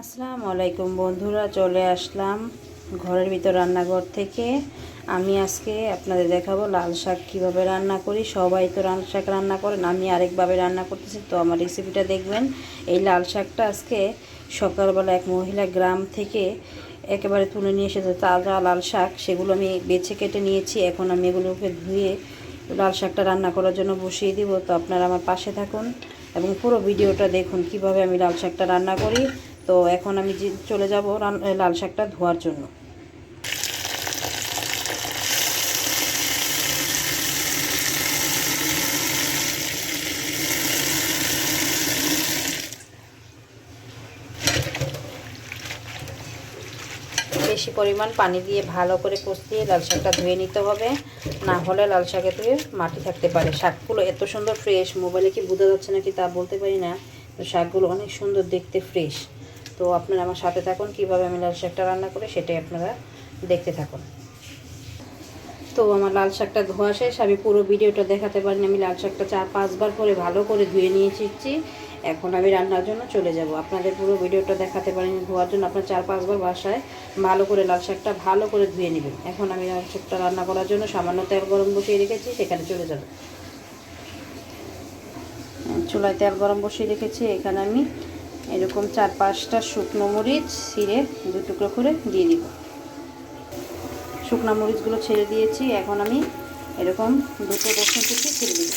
আসসালামু আলাইকুম বন্ধুরা, চলে আসলাম ঘরের ভিতর রান্নাঘর থেকে। আমি আজকে আপনাদের দেখাবো লাল শাক কীভাবে রান্না করি। সবাই তো লাল শাক রান্না করেন, আমি আরেকভাবে রান্না করতেছি, তো আমার রেসিপিটা দেখবেন। এই লাল শাকটা আজকে সকালবেলা এক মহিলা গ্রাম থেকে একেবারে তুলে নিয়ে এসেছে তাজা লাল শাক। সেগুলো আমি বেছে কেটে নিয়েছি, এখন আমি এগুলোকে ধুয়ে লাল শাকটা রান্না করার জন্য বসিয়ে দিব। তো আপনারা আমার পাশে থাকুন এবং পুরো ভিডিওটা দেখুন কীভাবে আমি লাল শাকটা রান্না করি। তো এখন আমি যে- চলে যাব লাল শাকটা ধোয়ার জন্য। বেশি পরিমাণ পানি দিয়ে ভালো করে কষিয়ে লাল শাকটা ধুয়ে নিতে হবে। না হলে লাল শাকে ধুয়ে মাটি থাকতে পারে। শাকগুলো এত সুন্দর ফ্রেশ মোবাইলে কি বোঝা যাচ্ছে নাকি তা বলতে পারি না। তো শাকগুলো অনেক সুন্দর দেখতে ফ্রেশ তো আপনারা আমার সাথে থাকুন, কীভাবে আমি লাল শাকটা রান্না করি সেটাই আপনারা দেখতে থাকুন। তো আমার লাল শাকটা ধোয়া শেষ, আমি পুরো ভিডিওটা দেখাতে পারিনি, আমি লাল শাকটা চার পাঁচবার করে ভালো করে ধুয়ে নিয়ে এসেছি। এখন আমি রান্নার জন্য চলে যাব। আপনাদের পুরো ভিডিওটা দেখাতে পারিনি, ধোয়ার জন্য আপনার চার পাঁচবার বাসায় ভালো করে লাল শাকটা ভালো করে ধুয়ে নেবেন। এখন আমি লাল শাকটা রান্না করার জন্য সামান্য তেল গরম বসিয়ে রেখেছি, সেখানে চলে যাব। চুলায় তেল গরম বসিয়ে রেখেছি, এখানে আমি এরকম চার পাঁচটা শুকনো মরিচ ছিঁড়ে দু টুকরো করে দিয়ে দিব। শুকনো মরিচগুলো ছেড়ে দিয়েছি, এখন আমি এরকম দুটো রসুন কুচি ছেড়ে দিব।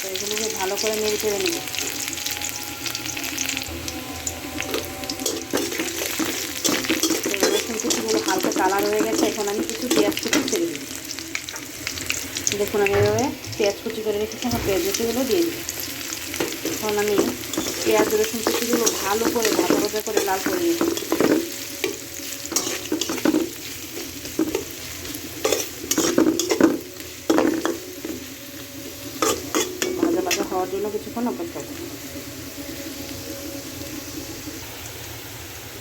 তো এগুলোকে ভালো করে নেড়ে চেড়ে নেব। রসুন কুচিগুলো হালকা কালার হয়ে গেছে, এখন আমি কিছু পেঁয়াজ কুচি ছেড়ে দিব। দেখুন আমি এভাবে পেঁয়াজ কুচি করে রেখেছি আমার পেঁয়াজ কুচিগুলো দিয়ে দিই এখন আমি পেঁয়াজ রসুন কুচিগুলো ভালো করে ভাজা ভাজা করে লাল করে নিই ভাজা ভাজা হওয়ার জন্য কিছুক্ষণ অপেক্ষা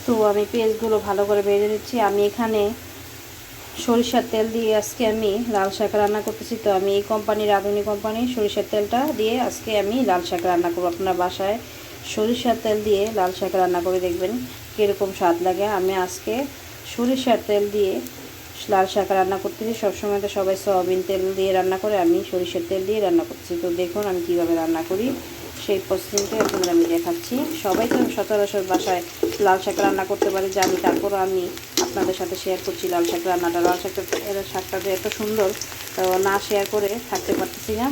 তো আমি পেঁয়াজগুলো ভালো করে ভেজে নিচ্ছি। আমি এখানে সরিষার তেল দিয়ে আজকে আমি লাল শাক রান্না করতেছি। তো আমি এই কোম্পানির আধুনিক কোম্পানি সরিষার তেলটা দিয়ে আজকে আমি লাল শাক রান্না করব। আপনার বাসায় সরিষার তেল দিয়ে লাল শাক রান্না করে দেখবেন কীরকম স্বাদ লাগে। আমি আজকে সরিষার তেল দিয়ে লাল শাক রান্না করতেছি। সবসময় তো সবাই সয়াবিন তেল দিয়ে রান্না করে, আমি সরিষার তেল দিয়ে রান্না করছি। তো দেখুন আমি কীভাবে রান্না করি। সেই প্রসেসিংটা আপনাদের আমি দেখাচ্ছি। সবাই তো সচরাচর বাসায় লাল শাক রান্না করতে পারি, জানি। তারপরও আমি আপনাদের সাথে শেয়ার করছি লাল শাক রান্নাটা। লাল শাকটা শাকটা এত সুন্দর, তো না শেয়ার করে থাকতে পারতেছি না।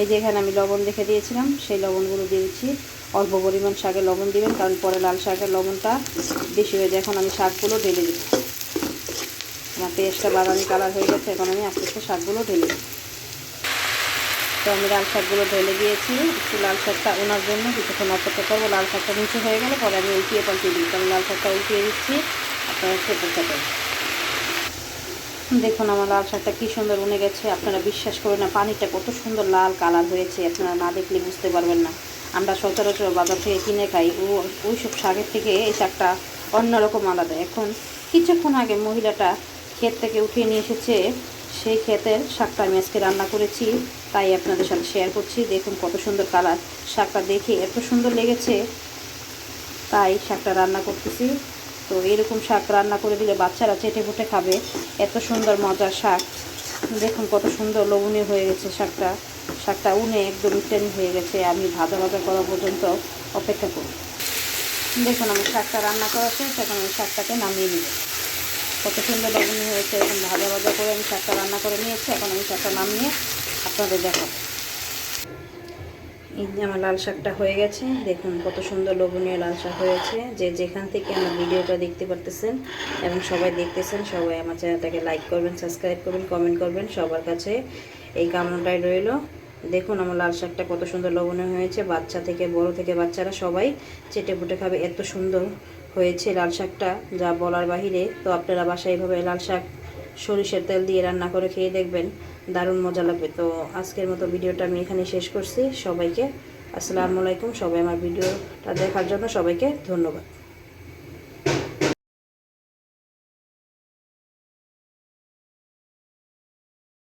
এই যে এখানে আমি লবণ দেখে দিয়েছিলাম, সেই লবণগুলো দিয়ে দিচ্ছি। অল্প পরিমাণ শাকে লবণ দিবেন, কারণ পরে লাল শাকের লবণটা বেশি হয়ে যায়। এখন আমি শাকগুলো ঢেলে দিই আমার পেঁয়াজটা বাদামি কালার হয়ে গেছে, এখন আমি আস্তে আস্তে শাকগুলো ঢেলে দিই তো আমি লাল শাকগুলো ঢেলে দিয়েছি। একটু লাল শাকটা ওনার জন্য কিছুক্ষণ অপেক্ষা করব। লাল শাকটা নিচে হয়ে গেলে পরে আমি উল্টিয়ে পাল্টিয়ে দিই আমি লাল শাকটা উল্টিয়ে দিচ্ছি। আপনারা খেতে থাকেন। দেখুন আমার লাল শাকটা কী সুন্দর উনে গেছে। আপনারা বিশ্বাস করবেন না, পানিটা কত সুন্দর লাল কালার হয়েছে। আপনারা না দেখলে বুঝতে পারবেন না। আমরা সচরাচর বাজার থেকে কিনে খাই। ও ওই সব শাকের থেকে এই শাকটা অন্যরকম আলাদা। এখন কিছুক্ষণ আগে মহিলাটা ক্ষেত থেকে উঠিয়ে নিয়ে এসেছে। সেই ক্ষেতের শাকটা আমি আজকে রান্না করেছি। তাই আপনাদের সাথে শেয়ার করছি। দেখুন কত সুন্দর কালার। শাকটা দেখে এত সুন্দর লেগেছে। তাই শাকটা রান্না করতেছি। তো এরকম শাক রান্না করে দিলে বাচ্চারা চেটে ফুটে খাবে। এত সুন্দর মজার শাক। দেখুন কত সুন্দর লবণীয় হয়ে গেছে শাকটা। শাকটা উনে একদম টেন হয়ে গেছে। আমি ভাজা ভাজা করা পর্যন্ত অপেক্ষা করি। দেখুন আমার শাকটা রান্না করা শেষ, এখন আমি শাকটাকে নামিয়ে নিব। কত সুন্দর লবণীয় হয়েছে। এখন ভাজা ভাজা করে আমি শাকটা রান্না করে নিয়েছি। এখন আমি শাকটা নামিয়ে আপনাদের দেখাবো। এই যে আমার লাল শাকটা হয়ে গেছে, দেখুন কত সুন্দর লোভনীয় লাল শাক হয়েছে। যে যেখান থেকে আমার ভিডিওটা দেখতে পারতেছেন এবং সবাই দেখতেছেন, সবাই আমার চ্যানেলটাকে লাইক করবেন সাবস্ক্রাইব করবেন কমেন্ট করবেন, সবার কাছে এই কামনাটাই রইল। দেখুন আমার লাল শাকটা কত সুন্দর লবণীয় হয়েছে। বাচ্চা থেকে, বড় থেকে বাচ্চারা সবাই চেটে ফুটে খাবে, এত সুন্দর হয়েছে লাল শাকটা। যা বলার বাহিরে, তো আপনারা বাসায় এভাবে লাল শাক সরিষার তেল দিয়ে রান্না করে খেয়ে দেখবেন। দারুণ মজা লাগবে। তো আজকের মতো ভিডিওটা আমি এখানে শেষ করছি। সবাইকে আসসালামু আলাইকুম। সবাই আমার ভিডিওটা দেখার জন্য সবাইকে ধন্যবাদ।